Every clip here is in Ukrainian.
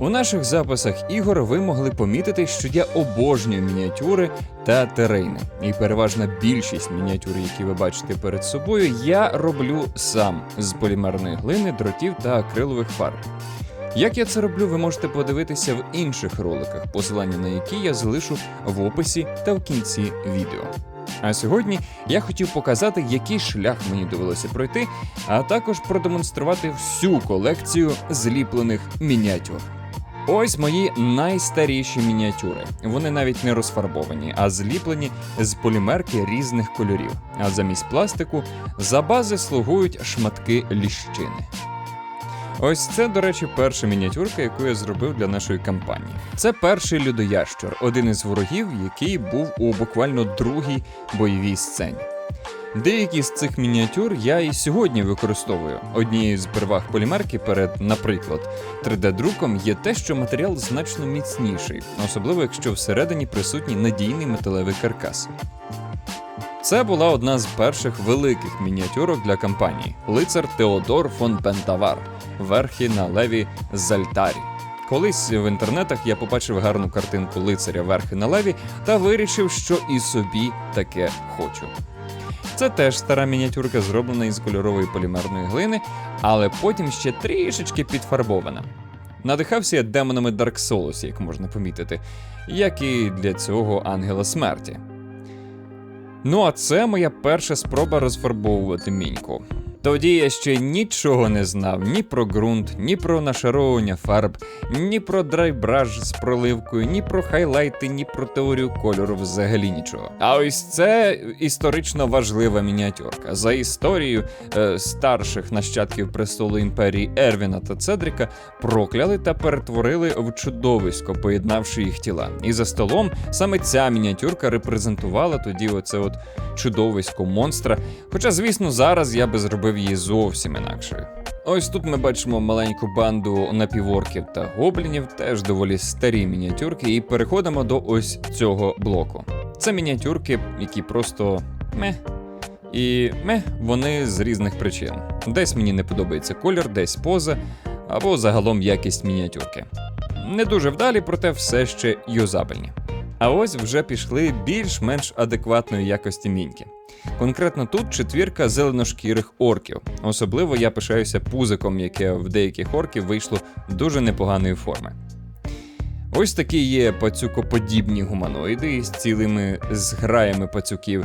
У наших записах ігор ви могли помітити, що я обожнюю мініатюри та терейни. І переважна більшість мініатюр, які ви бачите перед собою, я роблю сам з полімерної глини, дротів та акрилових фарб. Як я це роблю, ви можете подивитися в інших роликах, посилання на які я залишу в описі та в кінці відео. А сьогодні я хотів показати, який шлях мені довелося пройти, а також продемонструвати всю колекцію зліплених мініатюр. Ось мої найстаріші мініатюри. Вони навіть не розфарбовані, а зліплені з полімерки різних кольорів. А замість пластику за бази слугують шматки ліщини. Ось це, до речі, перша мініатюрка, яку я зробив для нашої кампанії. Це перший людоящер, один із ворогів, який був у буквально другій бойовій сцені. Деякі з цих мініатюр я і сьогодні використовую. Однією з переваг полімерки перед, наприклад, 3D-друком є те, що матеріал значно міцніший, особливо якщо всередині присутній надійний металевий каркас. Це була одна з перших великих мініатюрок для кампанії лицар Теодор фон Пентавар, верхи на леві Зальтарі. Колись в інтернетах я побачив гарну картинку лицаря верхи на леві та вирішив, що і собі таке хочу. Це теж стара мініатюрка, зроблена із кольорової полімерної глини, але потім ще трішечки підфарбована. Надихався я демонами Dark Souls, як можна помітити, як і для цього ангела смерті. Ну а це моя перша спроба розфарбовувати міньку. Тоді я ще нічого не знав ні про ґрунт, ні про нашаровування фарб, ні про драйбраж з проливкою, ні про хайлайти, ні про теорію кольору взагалі нічого. А ось це історично важлива мініатюрка. За історією е, старших нащадків престолу імперії Ервіна та Цедріка прокляли та перетворили в чудовисько, поєднавши їх тіла. І за столом саме ця мініатюрка репрезентувала тоді оце от чудовисько монстра. Хоча, звісно, зараз я би зробив її зовсім інакшою. Ось тут ми бачимо маленьку банду напіворків та гоблінів, теж доволі старі мініатюрки, і переходимо до ось цього блоку. Це мініатюрки, які просто мeh. І мeh, вони з різних причин. Десь мені не подобається колір, десь поза, або загалом якість мініатюрки. Не дуже вдалі, проте все ще юзабельні. А ось вже пішли більш-менш адекватної якості міньки. Конкретно тут четвірка зеленошкірих орків. Особливо я пишаюся пузиком, яке в деяких орків вийшло дуже непоганої форми. Ось такі є пацюкоподібні гуманоїди з цілими зграями пацюків.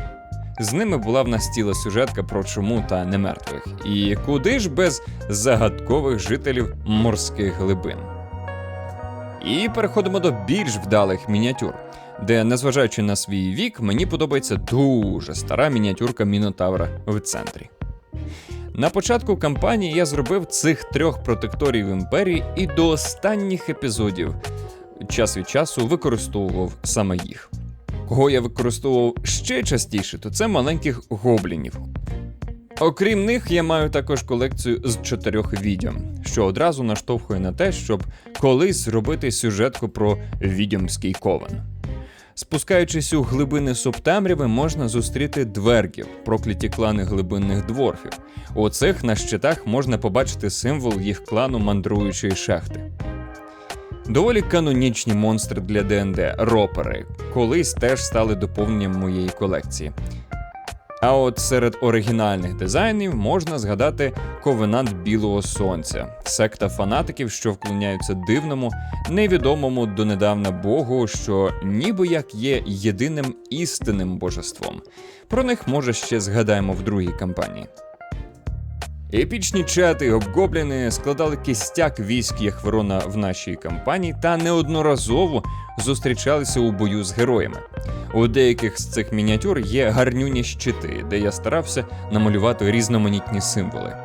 З ними була в нас ціла сюжетка про чому та немертвих. І куди ж без загадкових жителів морських глибин. І переходимо до більш вдалих мініатюр, де, незважаючи на свій вік, мені подобається дуже стара мініатюрка Мінотавра в центрі. На початку кампанії я зробив цих трьох протекторів імперії і до останніх епізодів час від часу використовував саме їх. Кого я використовував ще частіше, то це маленьких гоблінів. Окрім них, я маю також колекцію з чотирьох відьом, що одразу наштовхує на те, щоб колись зробити сюжетку про відьомський ковен. Спускаючись у глибини субтемряви, можна зустріти двергів, прокляті клани глибинних дворфів. У цих на щитах можна побачити символ їх клану мандруючої шахти. Доволі канонічні монстри для ДНД ропери, колись теж стали доповненням моєї колекції. А от серед оригінальних дизайнів можна згадати Ковенант Білого Сонця, секта фанатиків, що вклоняються дивному, невідомому донедавна Богу, що ніби як є єдиним істинним божеством. Про них може ще згадаємо в другій кампанії. Епічні чати гобліни складали кістяк військ Яхверона в нашій кампанії та неодноразово зустрічалися у бою з героями. У деяких з цих мініатюр є гарнюні щити, де я старався намалювати різноманітні символи.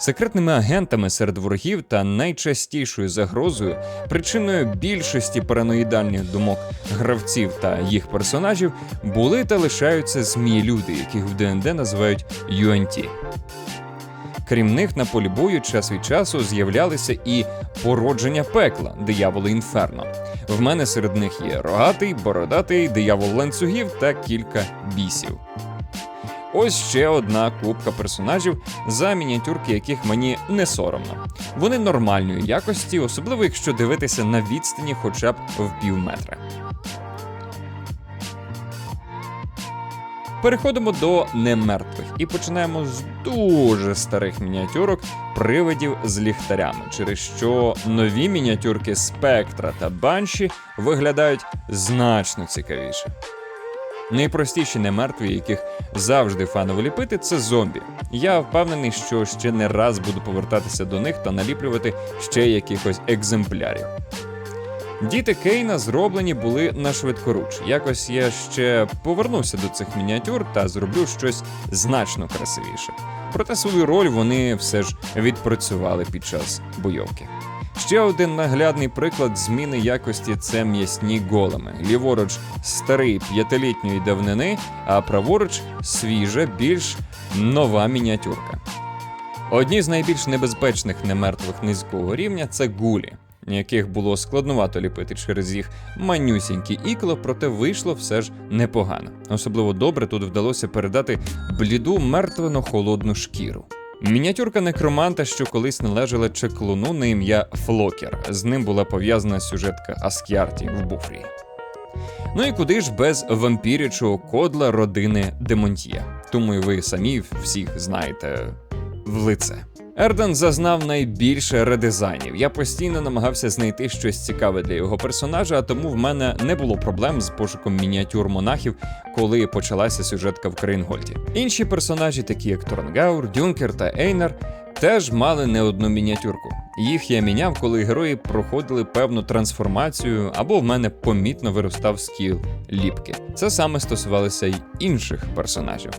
Секретними агентами серед ворогів та найчастішою загрозою, причиною більшості параноїдальних думок гравців та їх персонажів були та лишаються змії-люди, яких в ДНД називають UNT. Крім них, на полі бою час від часу з'являлися і породження пекла, дияволи інферно. В мене серед них є рогатий, бородатий, диявол ланцюгів та кілька бісів. Ось ще одна кубка персонажів, за мініатюрки яких мені не соромно. Вони нормальної якості, особливо якщо дивитися на відстані хоча б в пів метра. Переходимо до немертвих і починаємо з дуже старих мініатюрок привидів з ліхтарями, через що нові мініатюрки Спектра та Банші виглядають значно цікавіше. Найпростіші немертві, яких завжди фаново ліпити, це зомбі. Я впевнений, що ще не раз буду повертатися до них та наліплювати ще якихось екземплярів. Діти Кейна зроблені були на швидкоруч. Якось я ще повернуся до цих мініатюр та зроблю щось значно красивіше. Проте свою роль вони все ж відпрацювали під час бойовки. Ще один наглядний приклад зміни якості це м'ясні големи. Ліворуч старий п'ятилітньої давнини, а праворуч свіжа, більш нова мініатюрка. Одні з найбільш небезпечних немертвих низького рівня це гулі, яких було складнувато ліпити через їх манюсінькі ікло, проте вийшло все ж непогано. Особливо добре тут вдалося передати бліду мертвено холодну шкіру. Мініатюрка некроманта, що колись належала чеклуну на ім'я Флокер. З ним була пов'язана сюжетка Аскярті в буфрі. Ну і куди ж без вампірячого кодла родини Демонтьє. Тому і ви самі всіх знаєте в лице. Ерден зазнав найбільше редизайнів. Я постійно намагався знайти щось цікаве для його персонажа, а тому в мене не було проблем з пошуком мініатюр монахів, коли почалася сюжетка в Крейнгольді. Інші персонажі, такі як Торнгаур, Дюнкер та Ейнар, теж мали не одну мініатюрку. Їх я міняв, коли герої проходили певну трансформацію, або в мене помітно виростав скіл ліпки. Це саме стосувалося й інших персонажів.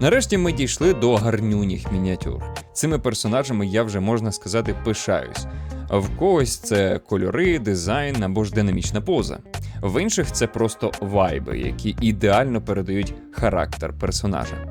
Нарешті ми дійшли до гарнюніх мініатюр. Цими персонажами я вже можна сказати пишаюсь. В когось це кольори, дизайн або ж динамічна поза. В інших це просто вайби, які ідеально передають характер персонажа.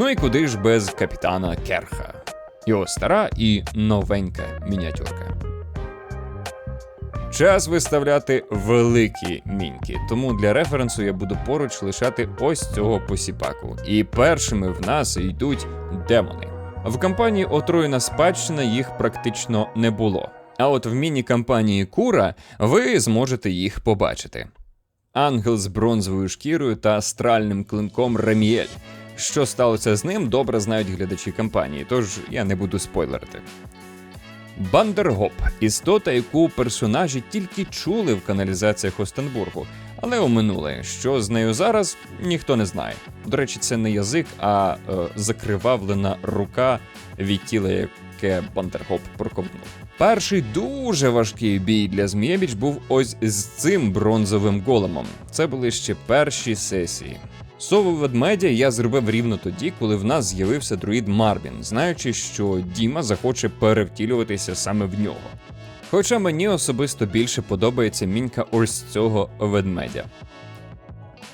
Ну і куди ж без капітана Керха? Його стара і новенька мініатюрка. Час виставляти великі міньки, тому для референсу я буду поруч лишати ось цього посіпаку. І першими в нас йдуть демони. В кампанії Отруєна спадщина їх практично не було. А от в міні-кампанії Кура ви зможете їх побачити. Ангел з бронзовою шкірою та астральним клинком Реміель. Що сталося з ним, добре знають глядачі кампанії, тож я не буду спойлерити. Бандергоп істота, яку персонажі тільки чули в каналізаціях Остенбургу, але оминули, що з нею зараз ніхто не знає. До речі, це не язик, а е, закривавлена рука від тіла, яке Бандергоп проковтнув. Перший дуже важкий бій для Змієбіч був ось з цим бронзовим големом. Це були ще перші сесії. Сову ведмедя я зробив рівно тоді, коли в нас з'явився друїд Марвін, знаючи, що Діма захоче перевтілюватися саме в нього. Хоча мені особисто більше подобається мінька ось цього ведмедя.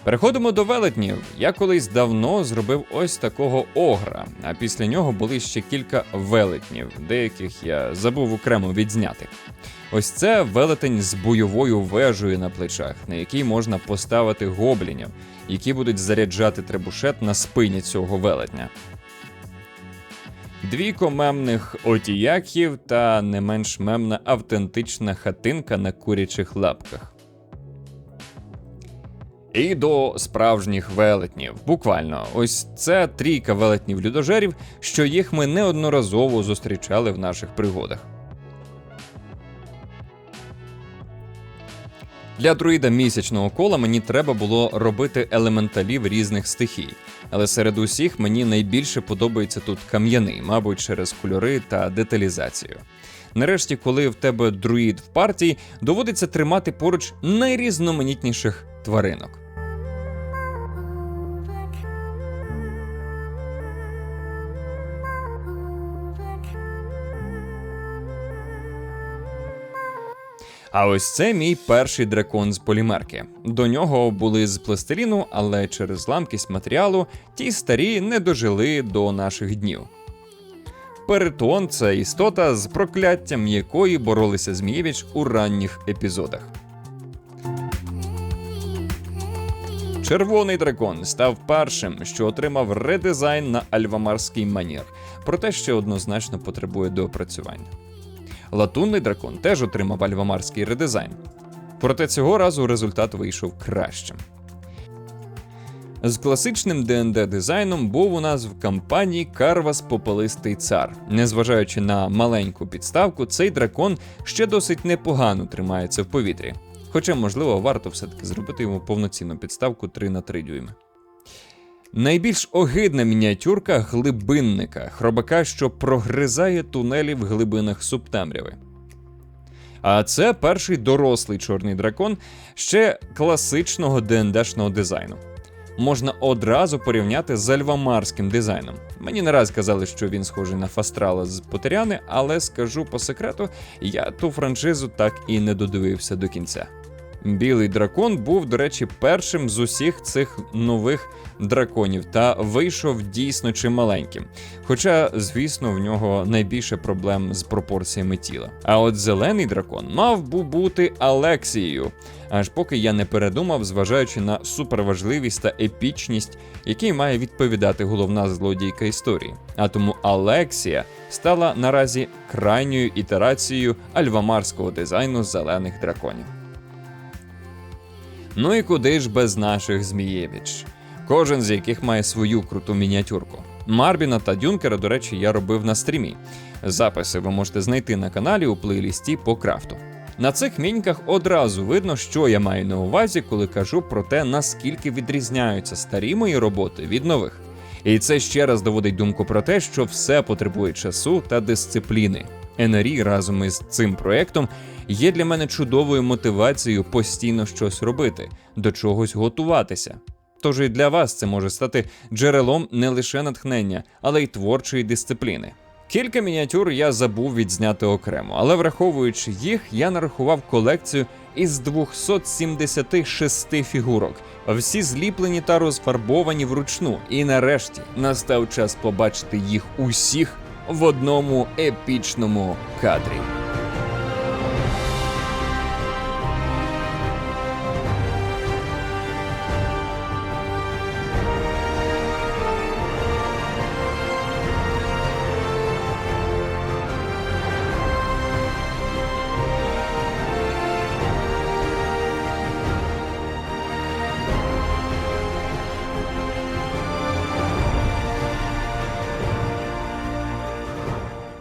Переходимо до велетнів. Я колись давно зробив ось такого огра, а після нього були ще кілька велетнів, деяких я забув окремо відзняти. Ось це велетень з бойовою вежею на плечах, на якій можна поставити гоблінів, які будуть заряджати требушет на спині цього велетня. Двійко мемних отіяків та не менш мемна автентична хатинка на курячих лапках. І до справжніх велетнів. Буквально, ось це трійка велетнів людожерів, що їх ми неодноразово зустрічали в наших пригодах. Для друїда місячного кола мені треба було робити елементалів різних стихій, але серед усіх мені найбільше подобається тут кам'яний, мабуть, через кольори та деталізацію. Нарешті, коли в тебе друїд в партії, доводиться тримати поруч найрізноманітніших тваринок. А ось це мій перший дракон з полімерки. До нього були з пластиліну, але через ламкість матеріалу ті старі не дожили до наших днів. Перитон це істота, з прокляттям якої боролися Змієвич у ранніх епізодах. Червоний дракон став першим, що отримав редизайн на альвамарський манір, проте ще однозначно потребує доопрацювання. Латунний дракон теж отримав альвамарський редизайн. Проте цього разу результат вийшов кращим. З класичним ДНД дизайном був у нас в кампанії Карвас Попелистий цар. Незважаючи на маленьку підставку, цей дракон ще досить непогано тримається в повітрі. Хоча, можливо, варто все-таки зробити йому повноцінну підставку 3 на 3 дюйми. Найбільш огидна мініатюрка глибинника, хробака, що прогризає тунелі в глибинах субтемряви. А це перший дорослий чорний дракон ще класичного ДНДшного дизайну. Можна одразу порівняти з альвамарським дизайном. Мені не раз казали, що він схожий на Фастрала з Потеряни, але скажу по секрету, я ту франшизу так і не додивився до кінця. Білий дракон був, до речі, першим з усіх цих нових драконів та вийшов дійсно чималеньким. Хоча, звісно, в нього найбільше проблем з пропорціями тіла. А от зелений дракон мав би бути Алексією, аж поки я не передумав, зважаючи на суперважливість та епічність, який має відповідати головна злодійка історії. А тому Алексія стала наразі крайньою ітерацією альвамарського дизайну зелених драконів. Ну і куди ж без наших Змієвич? Кожен з яких має свою круту мініатюрку. Марбіна та Дюнкера, до речі, я робив на стрімі. Записи ви можете знайти на каналі у плейлісті по крафту. На цих міньках одразу видно, що я маю на увазі, коли кажу про те, наскільки відрізняються старі мої роботи від нових. І це ще раз доводить думку про те, що все потребує часу та дисципліни. NRE разом із цим проектом є для мене чудовою мотивацією постійно щось робити, до чогось готуватися. Тож і для вас це може стати джерелом не лише натхнення, але й творчої дисципліни. Кілька мініатюр я забув відзняти окремо, але враховуючи їх, я нарахував колекцію із 276 фігурок, всі зліплені та розфарбовані вручну. І нарешті настав час побачити їх усіх в одному епічному кадрі.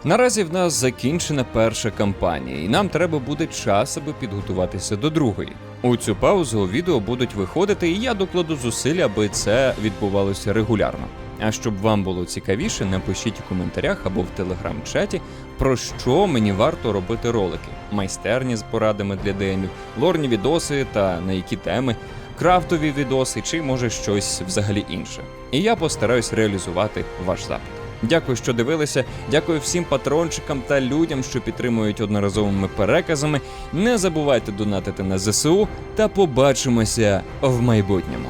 Наразі в нас закінчена перша кампанія, і нам треба буде час, аби підготуватися до другої. У цю паузу відео будуть виходити, і я докладу зусиль, аби це відбувалося регулярно. А щоб вам було цікавіше, напишіть у коментарях або в телеграм-чаті, про що мені варто робити ролики: майстерні з порадами для демів, лорні відоси та на які теми, крафтові відоси чи може щось взагалі інше. І я постараюсь реалізувати ваш запит. Дякую, що дивилися. Дякую всім патрончикам та людям, що підтримують одноразовими переказами. Не забувайте донатити на ЗСУ та побачимося в майбутньому.